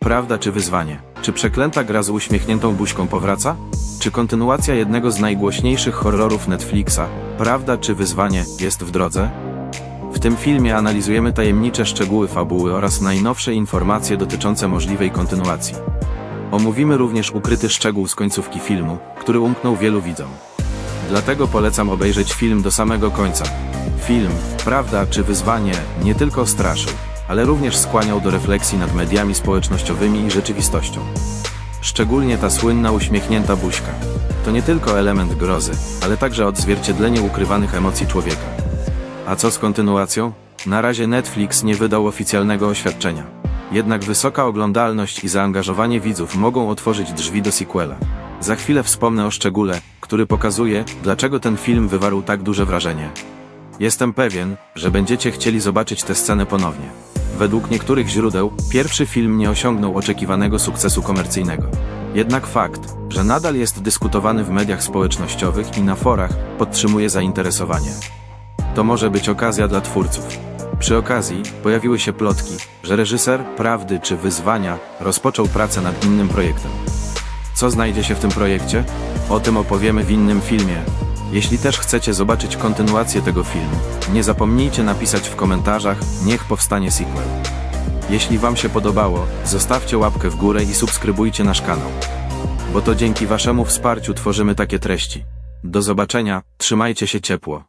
prawda czy wyzwanie? Czy przeklęta gra z uśmiechniętą buźką powraca? Czy kontynuacja jednego z najgłośniejszych horrorów Netflixa, prawda czy wyzwanie, jest w drodze? W tym filmie analizujemy tajemnicze szczegóły fabuły oraz najnowsze informacje dotyczące możliwej kontynuacji. Omówimy również ukryty szczegół z końcówki filmu, który umknął wielu widzom. Dlatego polecam obejrzeć film do samego końca. Film, prawda czy wyzwanie, nie tylko straszył, ale również skłaniał do refleksji nad mediami społecznościowymi i rzeczywistością. Szczególnie ta słynna uśmiechnięta buźka. To nie tylko element grozy, ale także odzwierciedlenie ukrywanych emocji człowieka. A co z kontynuacją? Na razie Netflix nie wydał oficjalnego oświadczenia. Jednak wysoka oglądalność i zaangażowanie widzów mogą otworzyć drzwi do sequela. Za chwilę wspomnę o szczególe, który pokazuje, dlaczego ten film wywarł tak duże wrażenie. Jestem pewien, że będziecie chcieli zobaczyć tę scenę ponownie. Według niektórych źródeł, pierwszy film nie osiągnął oczekiwanego sukcesu komercyjnego. Jednak fakt, że nadal jest dyskutowany w mediach społecznościowych i na forach, podtrzymuje zainteresowanie. To może być okazja dla twórców. Przy okazji pojawiły się plotki, że reżyser Prawdy czy Wyzwania rozpoczął pracę nad innym projektem. Co znajdzie się w tym projekcie? O tym opowiemy w innym filmie. Jeśli też chcecie zobaczyć kontynuację tego filmu, nie zapomnijcie napisać w komentarzach, niech powstanie sequel. Jeśli Wam się podobało, zostawcie łapkę w górę i subskrybujcie nasz kanał. Bo to dzięki Waszemu wsparciu tworzymy takie treści. Do zobaczenia, trzymajcie się ciepło.